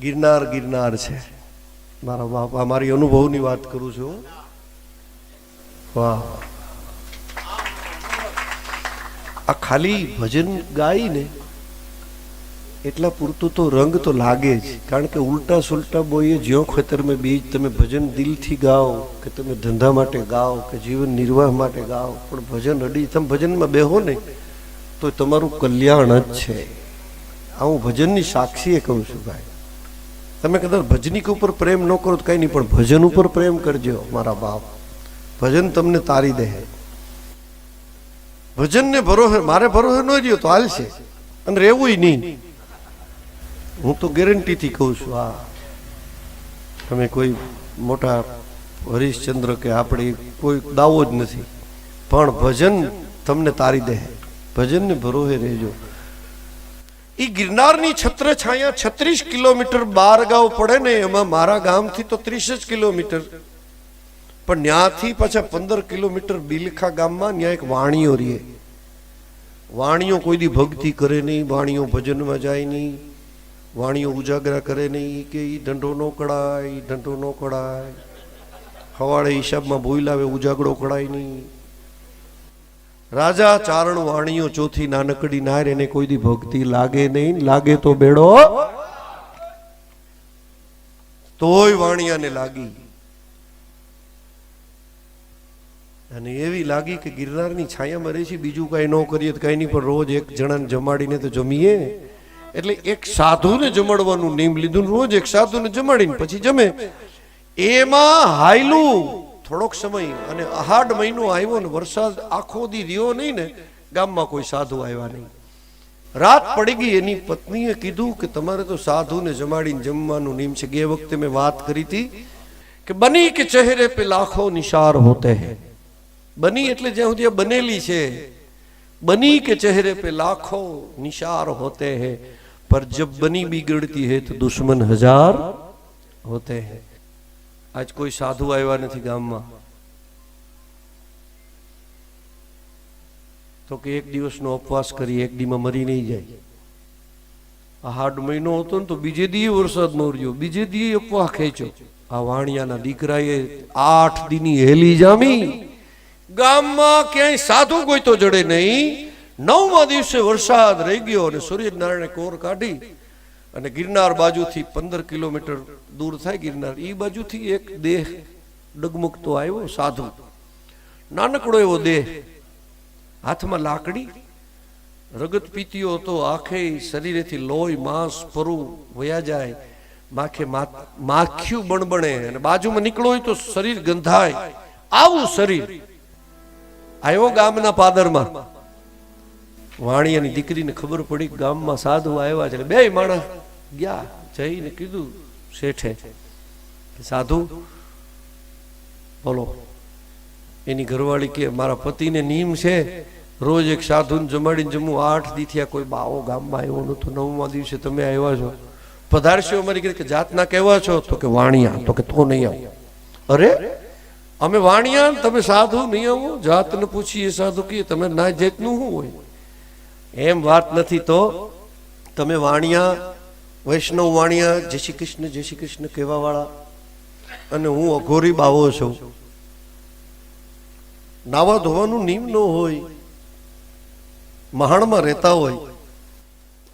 ગિરનાર ગિરનાર છે. મારા બાપ મારી અનુભવની વાત કરું છું. વાહ. આ ખાલી ભજન ગાઈને એટલા પૂરતું તો રંગ તો લાગે જ. કારણ કે ઉલટા સુલટા બોઈએ, જ્યો ખેતર મેં બીજ તમે ભજન દિલથી ગાઓ, કે તમે ધંધા માટે ગાઓ, કે જીવન નિર્વાહ માટે ગાઓ, પણ ભજન અડી, તમે ભજનમાં બેહો ને, તો તમારું કલ્યાણ જ છે. આ હું ભજનની સાક્ષીએ કહું છું ભાઈ. તમે કદાચ ભજનીક ઉપર પ્રેમ ન કરો તો કંઈ નહીં, પણ ભજન ઉપર પ્રેમ કરજો મારા બાપ. ભજન તમને તારી દે. ભજનને ભરોહે, મારે ભરોહે ન રહ્યો તો હાલશે. અને રહેવું નહીં. હું તો ગેરંટીથી કહું છું આ તમે કોઈ મોટા હરીશચંદ્ર કે આપણે કોઈ દાવો જ નથી. પણ ભજન તમને તારી દે. ભજનને ભરોહે રહેજો. ઈ ગિરનારની છત્ર છાયા છત્રીસ કિલોમીટર બાર ગાંવ પડે ને એમાં મારા ગામથી તો ત્રીસ જ કિલોમીટર. પણ ત્યાંથી પાછા પંદર કિલોમીટર બિલખા ગામમાં ત્યાં એક વાણીઓ રહે વાણીઓ કોઈ દી ભક્તિ કરે નહીં, વાણીઓ ભજનમાં જાય નહીં, વાણીઓ ઉજાગરા કરે નહીં, કે ઈ દંડો નો કડાય ઈ દંડો નો કડાય હવાડે હિસાબમાં ભૂલ આવે ઉજાગરો કડાય નહીં. રાજા ચારણ વાણીઓ ચોથી નાનકડી નાર એને કોઈ દી ભક્તિ લાગે નહીં. લાગે તો બેડો. તોય વાણિયાને લાગી. અને એવી લાગી કે ગિરનારની છાયામાં રહી છે બીજું કાંઈ ન કરીએ તો કાંઈ નહીં, પણ રોજ એક જણાને જમાડીને તો જમીએ. એટલે એક સાધુને જમાડવાનું નિયમ લીધું રોજ એક સાધુને જમાડીને પછી જમે. એમાં હાયલું. થોડોક સમય અને અહાડ મહિનો આવ્યો ને વરસાદ આખો દી રહ્યો નહીં ને, ગામમાં કોઈ સાધુ આવ્યા નહીં. રાત પડી ગઈ, એની પત્નીએ કીધું કે તમારે તો સાધુને જમાડીને જમવાનું નિયમ છે ગયે વખતે મેં વાત કરી હતી કે બની કે ચહેરે પે લાખો નિશાર હોતે હે. બની એટલે જ્યાં સુધી બનેલી છે, બની કે ચહેરે પે લાખો નિશાર હોતે હે, પર જબ બની બિગડતી હે તો દુશ્મન હજાર હોતે હૈ. આજ કોઈ સાધુ આવ્યા નથી ગામમાં. તો કે એક દિવસનો ઉપવાસ કરી એક દીમાં મરી નહીં જાય. આ હાડ મહિનો હતો ને તો બીજે દીએ વરસાદ મોર્યો બીજે દીએ ઉપવાસ ખેંચો આ વાણિયાના દીકરાએ આઠ દીની હેલી જામી. ગામમાં ક્યાંય સાધુ કોઈ તો જડે નહીં. નવમા દિવસે વરસાદ રહી ગયો અને સૂર્યનારાયણે કોર કાઢી અને ગિરનાર બાજુથી પંદર કિલોમીટર દૂર થાય ગિરનાર. એ બાજુથી એક દેહ ડગમગતો આવ્યો, સાધુ. નાનકડો એવો દેહ. હાથમાં લાકડી. રગત પીતીઓ હતો આખે, શરીરેથી લોહી, માંસ, ફરું વયા જાય. માખે માખ્યું બણબણે અને બાજુમાં નીકળો હોય તો શરીર ગંધાય. આવું શરીર. આવ્યો ગામના પાદરમાં. વાણિયાની દીકરીને ખબર પડી ગામમાં સાધુ આવ્યા છે. બે માણસ ગયા, જઈને કીધું, શેઠે, સાધુ, બોલો. એની ઘરવાળી કે, મારા પતિને નિયમ છે. રોજ એક સાધુને જમાડીને જમવું આઠ દીથી કોઈ બાવો ગામમાં આવ્યો નતો નવમા દિવસે તમે આવ્યા છો. પધારશો. અમારી ઘરે કે, જાતના કહેવા છો? તો કે, વાણિયા. તો કે, તો નહીં આવ. અરે, અમે વાણિયા તમે સાધુ નહીં આવો? જાતને પૂછીએ સાધુ કહીએ, તમે ના, જેતનું શું હોય? એમ વાત નથી તો તમે વાણિયા, વૈષ્ણવ વાણિયા, જય શ્રી કૃષ્ણ, જય શ્રી કૃષ્ણ કહેવા વાળા અને હું અઘોરી બાવો છું. નાવા ધોવાનું નિયમ ન હોય, મહાણમાં રહેતા હોય,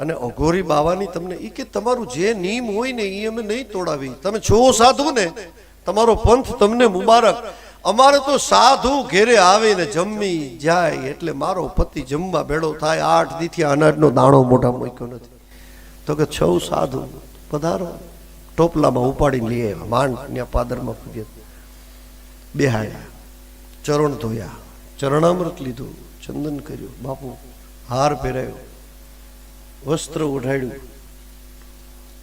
અને અઘોરી બાવાની તમને એ કે તમારું જે નિયમ હોય ને એ અમે નહીં તોડાવી. તમે છો સાધુ ને તમારો પંથ તમને મુબારક. અમારે તો સાધુ ઘેરે આવીને જમી જાય એટલે મારો પતિ જમવા ભેળો થાય. આઠ દીથી અનાજનો દાણો મોઢા મૂક્યો નથી. તો કે છ સાધુ, પધારો. ટોપલામાં ઉપાડીને લઈ આવ્યા માંડ ત્યાં પાદરમાં પૂજ્યા. બેહાડ્યા. ચરણ ધોયા. ચરણામૃત લીધું. ચંદન કર્યું. બાપુ હાર પહેરાયો. વસ્ત્ર ઉઢાડ્યું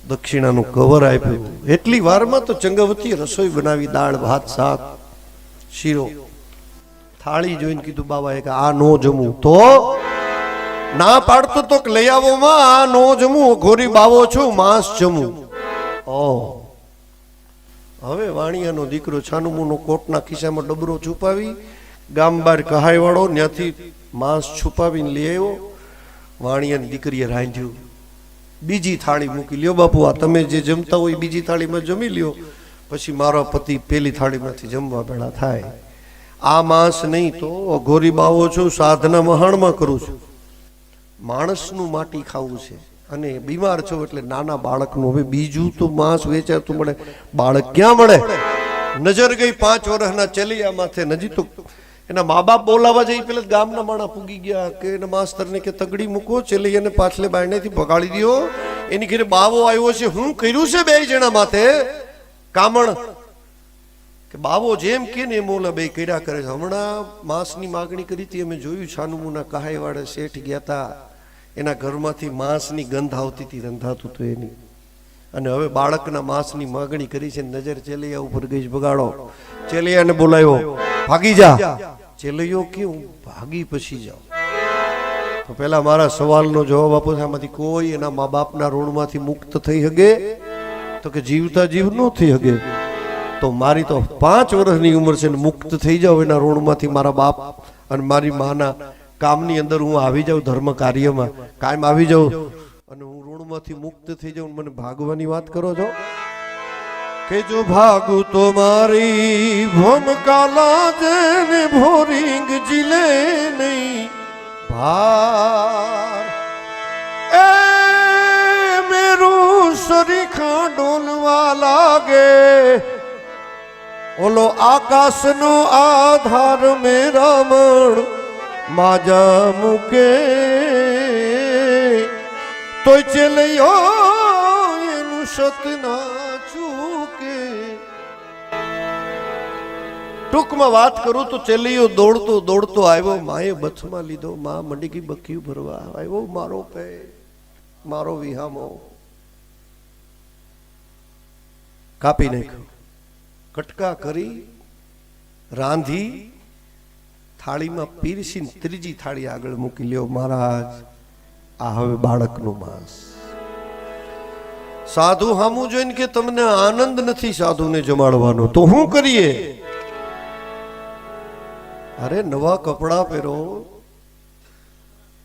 દક્ષિણાનું કવર આપ્યું. એટલી વારમાં તો ચંગવતી રસોઈ બનાવી. દાળ, ભાત, શાક શીરો. થાળી જોઈને કીધું, બાબાએ કે આ નો જમું. તો ના પાડતો તો લઈ આવો માં, આ નો જમું, ઘોરી બાવો છું, માંસ જમું. ઓ હવે વાણિયાનો દીકરો છાનુમુનો કોટના ખિસ્સામાં ડબરો છુપાવી, ગામ બાર કહાઈ વાળો ત્યાંથી માંસ છુપાવીને લઈ આવ્યો. વાણિયાની દીકરીએ રાંધ્યું. બીજી થાળી મૂકી લ્યો બાપુ, આ તમે જે જમતા હોય બીજી થાળીમાં જમી લ્યો. પછી મારો પતિ પેલી થાળીમાંથી જમવા ભેળા થાય. આ માંસ નહીં તો અઘોરી બાવો છું, સાધના મહાણમાં કરું છું. માણસનું માટી ખાવું છે અને બીમાર છો એટલે નાના બાળકનું. હવે બીજું તો માંસ વેચાતું મળે. બાળક ક્યાં મળે? નજર ગઈ પાંચ વર્ષના ચલિયા માથે. નજી તો એના મા બાપ બોલાવા જઈ પેલા ગામના માણા પૂગી ગયા કે એના માસ્તરને કે તગડી મૂકો, ચલિયાને પાછલે બાયણેથી ભગાડી દ્યો. એની ઘરે બાવો આવ્યો છે. હું કર્યું છે બે જણા માથે? કામણ. કે બાવો જેમ કે ને મોલા બે કર્યા કરે છે. હમણાં માંસની માગણી કરી હતી, અમે જોયું છાનુમુના કહાઈ વાળે શેઠ ગયા હતા એના ઘરમાંથી માંસની ગંધ આવતી હતી, રંધાતું હતું એની. અને હવે બાળકના માંસની માગણી કરી છે, નજર ચેલૈયા ઉપર ગઈ બગાડો ચેલૈયાને બોલાયો, ભાગી જા. ચેલૈયો કેવું ભાગી પછી જાઓ તો પેલા મારા સવાલનો જવાબ આપો, આમાંથી કોઈ એના મા બાપના ઋણમાંથી મુક્ત થઈ શકે તો કે જીવતા જીવ ન થઈ શકે તો મારી તો પાંચ વર્ષની ઉંમર છે ને મુક્ત થઈ જાવ એના ઋણમાંથી મારા બાપ અને મારી માના. કામની અંદર હું આવી જાઉં ધર્મ કાર્યમાં. કાયમ આવી જાઉં. અને હું ઋણમાંથી મુક્ત થઈ જાઉં મને ભાગવાની વાત કરો છો? કે જો ભાગું તો મારી ભોમકાલા જેને ભોરિંગ જીલે નહીં. ભાર સરીખા ડોલવા લાગે. ઓલો આકાશનો આધાર મેરા મણ માજા મૂકે. તોય ચેલૈયો એનું સત ના ચૂકે. ટૂંકમાં વાત કરું તો ચેલીઓ દોડતો દોડતો આવ્યો, માએ બથમાં લીધો, મા મંડીકી બક્યું ભરવા આવ્યો, મારો પે, મારો વિહામો. કાપી નાખ્યો કટકા કરી, રાંધી, થાળીમાં પીરસીને ત્રીજી થાળી આગળ મૂકી લ્યો, મહારાજ, આ હવે બાળકનું માંસ. સાધુ હામું જોઈને કે, તમને આનંદ નથી સાધુને જમાડવાનો, તો શું કરીએ? અરે, નવા કપડાં પહેરો.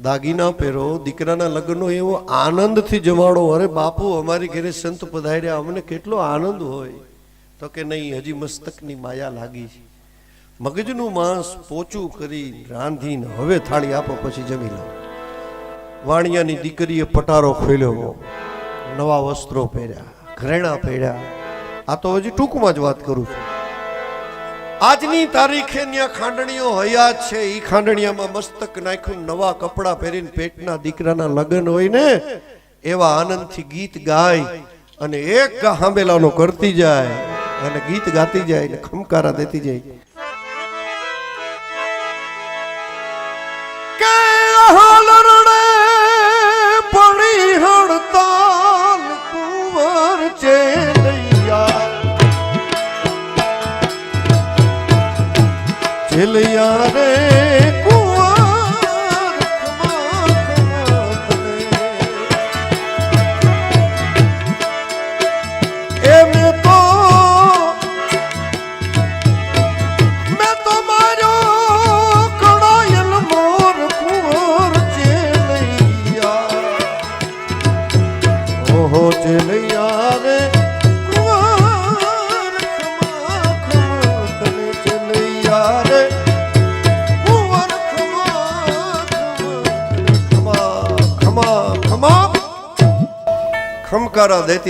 દાગીના પહેરો, દીકરાના લગ્નનો એવો આનંદથી જમાડો. અરે બાપુ, અમારી ઘરે સંત પધાર્યા. અમને કેટલો આનંદ હોય. તો કે નહીં, હજી મસ્તકની માયા લાગી છે. મગજનું માંસ પોચું કરી રાંધીને હવે થાળી આપો, પછી જમી લો. વાણિયાની દીકરીએ પટારો ખોલ્યો. નવા વસ્ત્રો પહેર્યા, ઘરેણા પહેર્યા. આ તો હજી ટૂંકમાં જ વાત કરું છું. આજની તારીખે ત્યાં ખાંડણીઓ હયાત છે. એ ખાંડણીયામાં મસ્તક નાખ્યું, નવા કપડાં પહેરીને પેટના દીકરાના લગ્ન હોય ને, એવા આનંદથી ગીત ગાય અને એક હાંબેલાનો કરતી જાય અને ગીત ગાતી જાય ને ખમકારા દેતી જાય. ચેલૈયા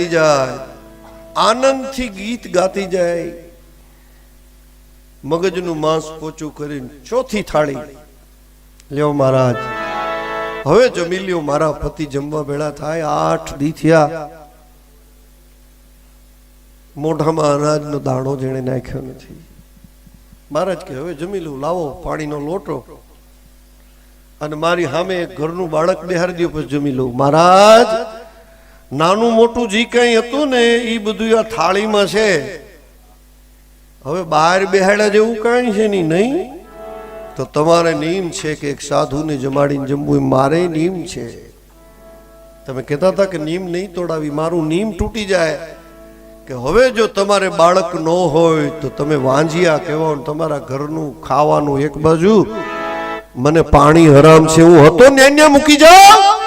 દેતી જાય, આનંદથી ગીત ગાતી જાય. મગજનું માંસ પોચું કરીને ચોથી થાળી. લ્યો મહારાજ, હવે જમી લ્યો મારા પતિ જમવા ભેળા થાય, આઠ દી થયા. મોઢામાં અનાજનો દાણો જેણે નાખ્યો નથી. મહારાજ કે, હવે જમી લઉં લાવો પાણીનો લોટો. અને મારી સામે ઘરનું બાળક બેહારી દો, પછી જમી લઉં મહારાજ નાનું મોટું જે કંઈ હતું ને એ બધું આ થાળીમાં છે. હવે બહાર બેહાડ્યા જેવું કાંઈ છે નહીં નહીં? તો તમારે નિયમ છે કે એક સાધુને જમાડીને જમવું મારે નિયમ છે. તમે કહેતા હતા કે નિયમ નહીં તોડાવી, મારું નિયમ તૂટી જાય. કે હવે જો તમારે બાળક ન હોય, તો તમે વાંજિયા કહેવા તમારા ઘરનું ખાવાનું એક બાજુ. મને પાણી હરામ છે, હું હતો ને મૂકી જાઓ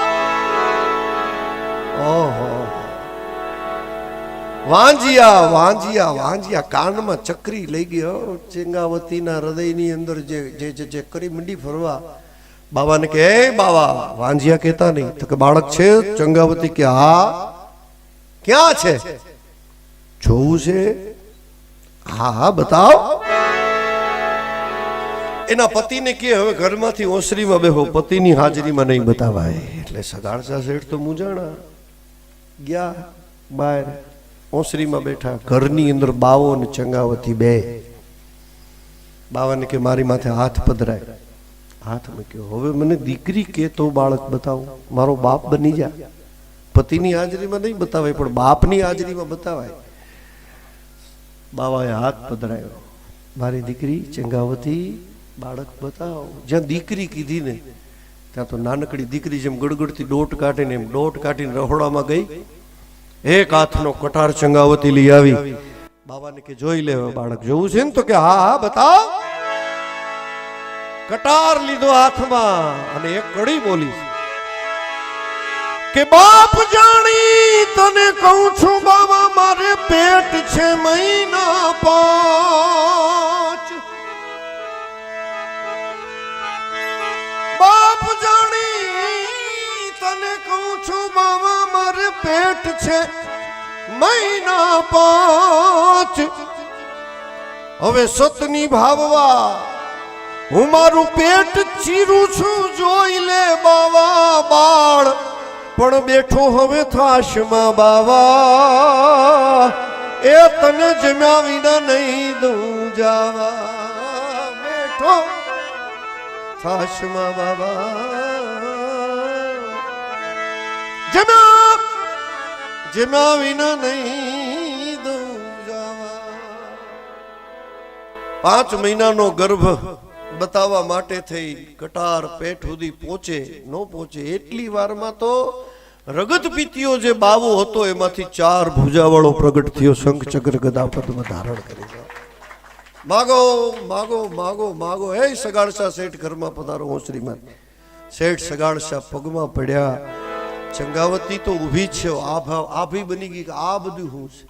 વાંજિયા વાંજિયા વાંજિયા. કાનમાં ચકરી લઈ ગયો ચેંગાવતીના હૃદયની અંદર જે જે જે કરી મંડી ફરવા. બાબાને કે બાવા વાંજિયા કહેતા નહીં. તો કે, બાળક છે. ચંગાવતી કે, હા. ક્યાં છે? જોવું છે. હા હા, બતાવ. એના પતિને કે, હવે ઘરમાંથી ઓસરીમાં બેહો. પતિની હાજરીમાં નહીં બતાવાય. એટલે સગાડસા શેઠ તો મૂંઝાણા. ગયા, બહાર. ઓસરીમાં બેઠા, ઘરની અંદર બાવો અને ચંગાવતી બે. બાવાને કે, મારી માથે હાથ પધરાય. હાથ મૂક્યો. હવે મને દીકરી કે તો બાળક બતાવો. મારો બાપ બની જા. પતિની હાજરીમાં નહીં બતાવાય, પણ બાપની હાજરીમાં બતાવાય. બાવાએ હાથ પધરાયો. મારી દીકરી, ચંગાવતી, બાળક બતાવો. જ્યાં દીકરી કીધી ને, ત્યાં તો નાનકડી દીકરી જેમ ગડગડતી દોટ કાઢીને એમ દોટ કાઢીને રહોડામાં ગઈ. એક હાથનો કટાર ચંગાવતી લઈ આવી. બાબાને કે, જોઈ લે બાળક, જોવું છે ને તો કે, હા હા, બતાવ. કટાર લીધો હાથમાં અને એક કડી બોલી કે, બાપ જાણી તને કહું છું, બાબા, મારે પેટ છે મહિના પાંચ. પેટ છે, મહિના પાંચ. હવે સતની ભાવવા, હું મારું પેટ ચીરું છું, જોઈ લે બાવા બાળ. પણ બેઠો હવે થાશમાં બાવા. એ તને જમ્યા વિના નહીં દઉં જાવા. બેઠો થાશમાં બાબા જમ્યા જમ્યા વિના નહીં દઉં પાંચ મહિનાનો ગર્ભ બતાવવા માટે થઈ કટાર પેટ સુધી પહોંચે, ન પહોંચે, એટલી વારમાં તો રગત પીતીઓ જે બાવો હતો, એમાંથી ચાર ભુજાવાળો પ્રગટ થયો. શંખ ચક્ર ગદા પદ્મ ધારણ કરી. માગો માગો માગો માગો. હે સગાડશા શેઠ ઘરમાં પધારો, હું શ્રીમાન શેઠ સગાડશા પગમાં પડ્યા. ચંગાવતી તો ઊભી છે. આભા આભી બની ગઈ કે આ બધું હું છે.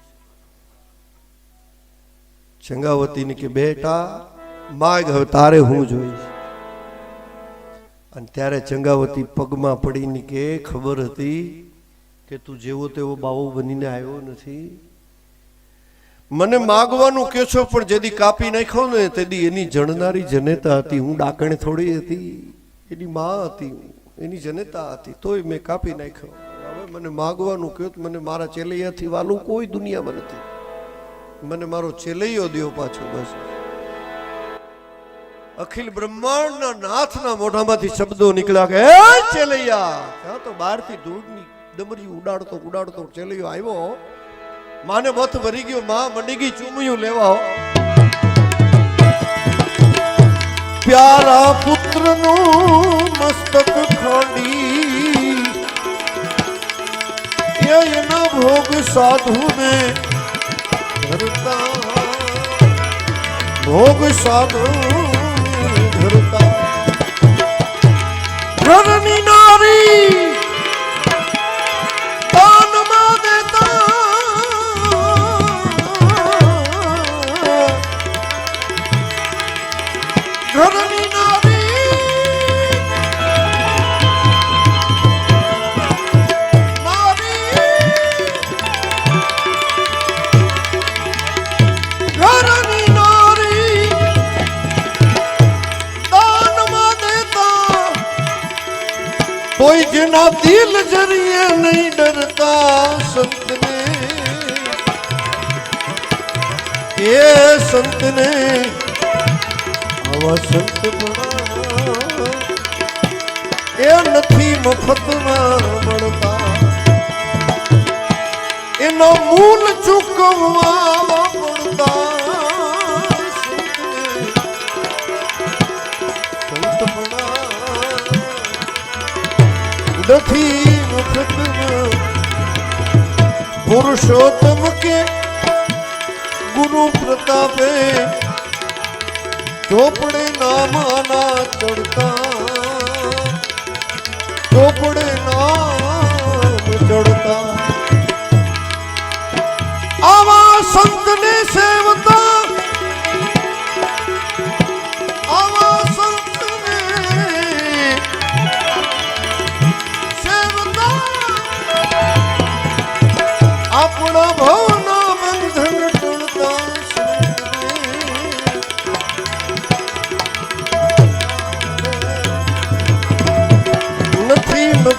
ચંગાવતીને કે, બેટા, માગ, હવે તારે હું જોઈશ અને ત્યારે ચંગાવતી પગમાં પડીને કે ખબર હતી કે તું જેવો તેવો બાવો બનીને આવ્યો નથી. મને માગવાનું કે છો પણ જેદી કાપી નાખ્યો ને, તેદી એની જણનારી જનેતા હતી. હું ડાકણ થોડી હતી. એની માં હતી એની જનતા હતી, તોય મેં કાપી નાખ્યો. હવે મને માગવાનું કહ્યું તો મને મારા ચેલૈયાથી વાલું કોઈ દુનિયામાં નથી. મને મારો ચેલૈયો દો પાછો, બસ. અખિલ બ્રહ્માંડના નાથના મોઢામાંથી શબ્દો નીકળ્યા કે ચેલૈયા! ત્યાં તો બહારથી ધૂળની ડમરી ઉડાડતો ઉડાડતો ચેલૈયો આવ્યો. માને મત ભરી ગયો, માં મંડી ગઈ ચૂમ્યું લેવા પ્યારા પુત્રનું મસ્તક ખોડી. એના ભોગ સાધુને ધરતા. ભોગ સાધુ જેના દિલ જરીએ નહીં ડરતા સંતને એ સંતને આવા સંત એ નથી મફતમાં મળતા એનો મૂલ ચૂકવવા પડતા નથી મફતમાં પુરુષોત્તમ કે ગુરુ પ્રતાપે ચોપડે નામાના ચડતા ચોપડે નામ ચડતા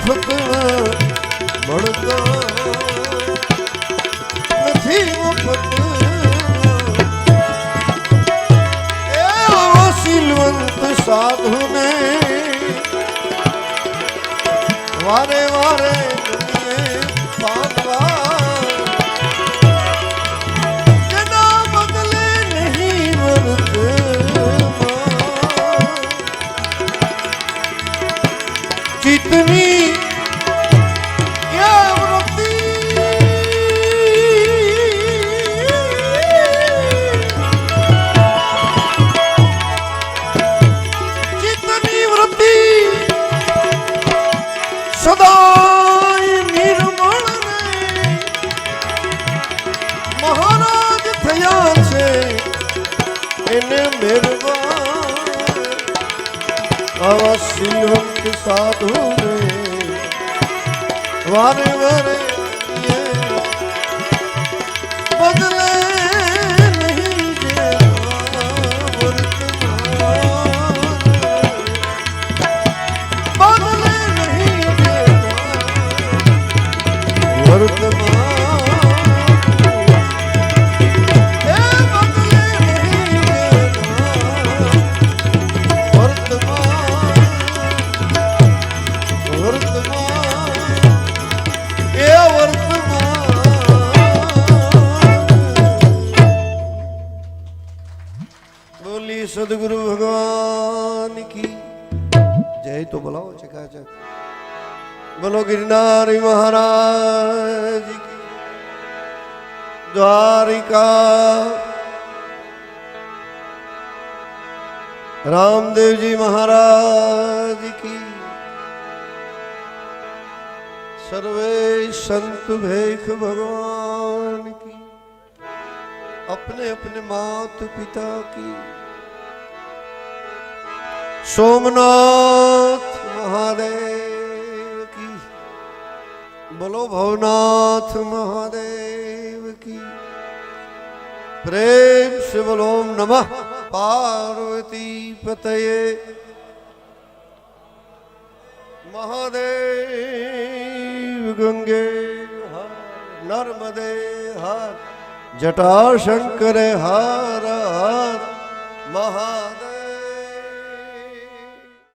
નથી મળતો નથી મફત. શીલવંત સાધુને. વારે વારે ગમીએ પામવા. વારે વારે. વર્તમાન બોલી સદગુરુ ભગવાન કી જય તો બોલાવો ચકાચક બોલો ગિરનારી મહારાજ કી દ્વારિકા રામદેવજી મહારાજ की सर्वे संत भेख भगवान की अपने अपने मात पिता की સોમનાથ મહાદેવ કી. બોલો ભવનાથ મહાદેવ કી. પ્રેમ શિવલોમ નમઃ પાર્વતી પતયે. મહાદેવ ગંગે હર, નર્મદે હર, જટાશંકરે હર હર મહાદેવ